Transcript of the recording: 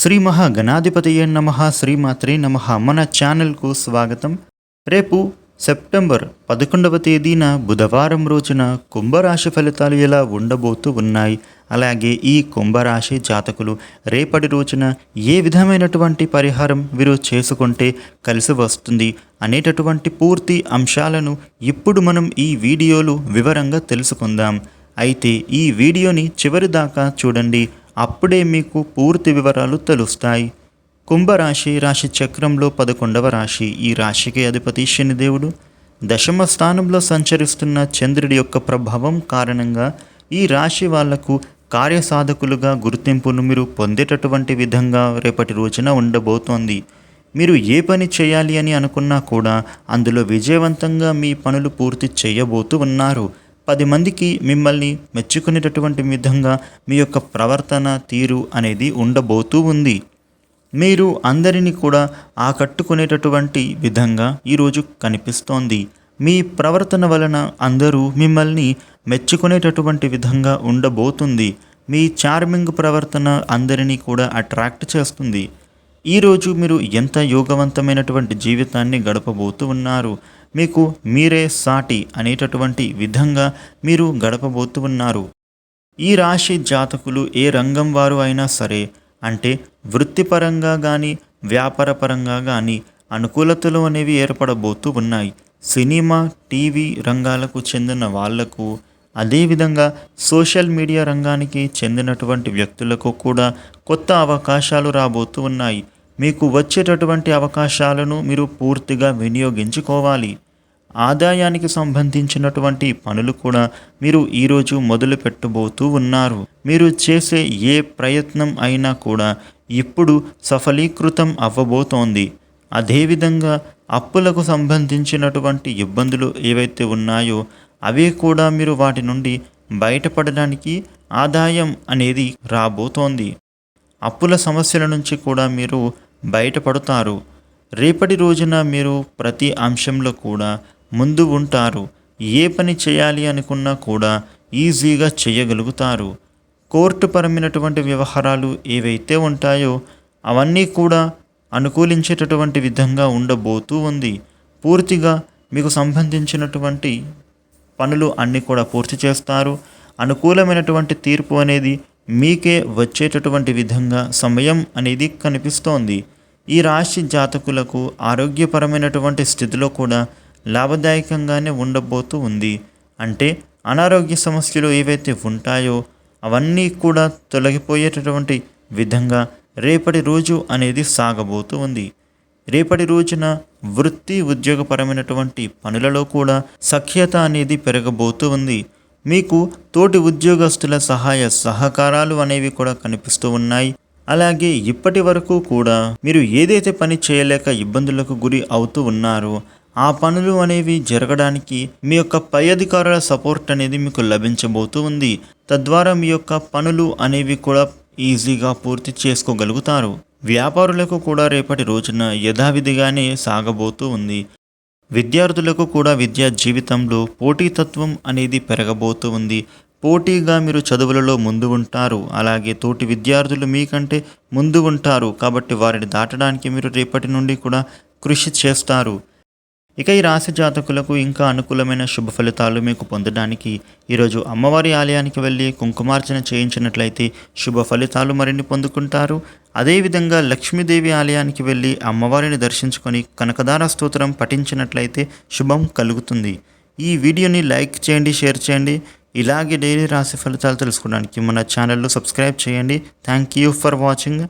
శ్రీ మహాగణాధిపతయ నమ శ్రీమాత్రే నమ. మన ఛానల్కు స్వాగతం. రేపు సెప్టెంబర్ పదకొండవ తేదీన బుధవారం రోజున కుంభరాశి ఫలితాలు ఎలా ఉండబోతూ ఉన్నాయి? అలాగే ఈ కుంభరాశి జాతకులు రేపటి రోజున ఏ విధమైనటువంటి పరిహారం వీరు చేసుకుంటే కలిసి వస్తుంది అనేటటువంటి పూర్తి అంశాలను ఇప్పుడు మనం ఈ వీడియోలో వివరంగా తెలుసుకుందాం. అయితే ఈ వీడియోని చివరి దాకా చూడండి. అప్పుడే మీకు పూర్తి వివరాలు తెలుస్తాయి. కుంభరాశి రాశి చక్రంలో పదకొండవ రాశి ఈ రాశికి అధిపతి శనిదేవుడు దశమ స్థానంలో సంచరిస్తున్న చంద్రుడి యొక్క ప్రభావం కారణంగా ఈ రాశి వాళ్ళకు కార్యసాధకులుగా గుర్తింపును మీరు పొందేటటువంటి విధంగా రేపటి రోజున ఉండబోతోంది. మీరు ఏ పని చేయాలి అని అనుకున్నా కూడా అందులో విజయవంతంగా మీ పనులు పూర్తి చేయబోతూ ఉన్నారు. పది మందికి మిమ్మల్ని మెచ్చుకునేటటువంటి విధంగా మీ యొక్క ప్రవర్తన తీరు అనేది ఉండబోతూ ఉంది. మీరు అందరినీ కూడా ఆకట్టుకునేటటువంటి విధంగా ఈరోజు కనిపిస్తోంది. మీ ప్రవర్తన వలన అందరూ మిమ్మల్ని మెచ్చుకునేటటువంటి విధంగా ఉండబోతుంది. మీ చార్మింగ్ ప్రవర్తన అందరినీ కూడా అట్రాక్ట్ చేస్తుంది. ఈరోజు మీరు ఎంత యోగవంతమైనటువంటి జీవితాన్ని గడపబోతూ ఉన్నారు? మీకు మీరే సాటి అనేటటువంటి విధంగా మీరు గడపబోతూ ఉన్నారు. ఈ రాశి జాతకులు ఏ రంగం వారు అయినా సరే అంటే వృత్తిపరంగా కానీ వ్యాపారపరంగా కానీ అనుకూలతలు అనేవి ఏర్పడబోతూ ఉన్నాయి. సినిమా టీవీ రంగాలకు చెందిన వాళ్ళకు అదేవిధంగా సోషల్ మీడియా రంగానికి చెందినటువంటి వ్యక్తులకు కూడా కొత్త అవకాశాలు రాబోతూ ఉన్నాయి. మీకు వచ్చేటటువంటి అవకాశాలను మీరు పూర్తిగా వినియోగించుకోవాలి. ఆదాయానికి సంబంధించినటువంటి పనులు కూడా మీరు ఈరోజు మొదలు పెట్టబోతూ ఉన్నారు. మీరు చేసే ఏ ప్రయత్నం అయినా కూడా ఇప్పుడు సఫలీకృతం అవ్వబోతోంది. అదేవిధంగా అప్పులకు సంబంధించినటువంటి ఇబ్బందులు ఏవైతే ఉన్నాయో అవే కూడా మీరు వాటి నుండి బయటపడడానికి ఆదాయం అనేది రాబోతోంది. అప్పుల సమస్యల నుంచి కూడా మీరు బయటపడతారు. రేపటి రోజున మీరు ప్రతి అంశంలో కూడా ముందు ఉంటారు. ఏ పని చేయాలి అనుకున్నా కూడా ఈజీగా చేయగలుగుతారు. కోర్టు పరమైనటువంటి వ్యవహారాలు ఏవైతే ఉంటాయో అవన్నీ కూడా అనుకూలించేటటువంటి విధంగా ఉండబోతూ ఉంది. పూర్తిగా మీకు సంబంధించినటువంటి పనులు అన్నీ కూడా పూర్తి చేస్తారు. అనుకూలమైనటువంటి తీర్పు అనేది మీకే వచ్చేటటువంటి విధంగా సమయం అనేది కనిపిస్తోంది. ఈ రాశి జాతకులకు ఆరోగ్యపరమైనటువంటి స్థితిలో కూడా లాభదాయకంగానే ఉండబోతూ ఉంది. అంటే అనారోగ్య సమస్యలు ఏవైతే ఉంటాయో అవన్నీ కూడా తొలగిపోయేటటువంటి విధంగా రేపటి రోజు అనేది సాగబోతూ ఉంది. రేపటి రోజున వృత్తి ఉద్యోగపరమైనటువంటి పనులలో కూడా సఖ్యత అనేది పెరగబోతూ ఉంది. మీకు తోటి ఉద్యోగస్తుల సహాయ సహకారాలు అనేవి కూడా కనిపిస్తూ ఉన్నాయి. అలాగే ఇప్పటి వరకు కూడా మీరు ఏదైతే పని చేయలేక ఇబ్బందులకు గురి అవుతూ ఉన్నారో ఆ పనులు అనేవి జరగడానికి మీ యొక్క పై అధికారుల సపోర్ట్ అనేది మీకు లభించబోతూ ఉంది. తద్వారా మీ యొక్క పనులు అనేవి కూడా ఈజీగా పూర్తి చేసుకోగలుగుతారు. వ్యాపారులకు కూడా రేపటి రోజున యథావిధిగానే సాగబోతూ ఉంది. విద్యార్థులకు కూడా విద్యా జీవితంలో పోటీతత్వం అనేది పెరగబోతూ ఉంది. పోటీగా మీరు చదువులలో ముందు ఉంటారు. అలాగే తోటి విద్యార్థులు మీకంటే ముందు ఉంటారు. కాబట్టి వారిని దాటడానికి మీరు రేపటి నుండి కూడా కృషి చేస్తారు. ఇక ఈ రాశి జాతకులకు ఇంకా అనుకూలమైన శుభ ఫలితాలు మీకు పొందడానికి ఈరోజు అమ్మవారి ఆలయానికి వెళ్ళి కుంకుమార్చన చేయించినట్లయితే శుభ ఫలితాలు మరిన్ని పొందుకుంటారు. అదేవిధంగా లక్ష్మీదేవి ఆలయానికి వెళ్ళి అమ్మవారిని దర్శించుకొని కనకదార స్తోత్రం పఠించినట్లయితే శుభం కలుగుతుంది. ఈ వీడియోని లైక్ చేయండి షేర్ చేయండి. ఇలాగే డైలీ రాశి ఫలితాలు తెలుసుకోవడానికి మన ఛానల్లో సబ్స్క్రైబ్ చేయండి. Thank you for watching.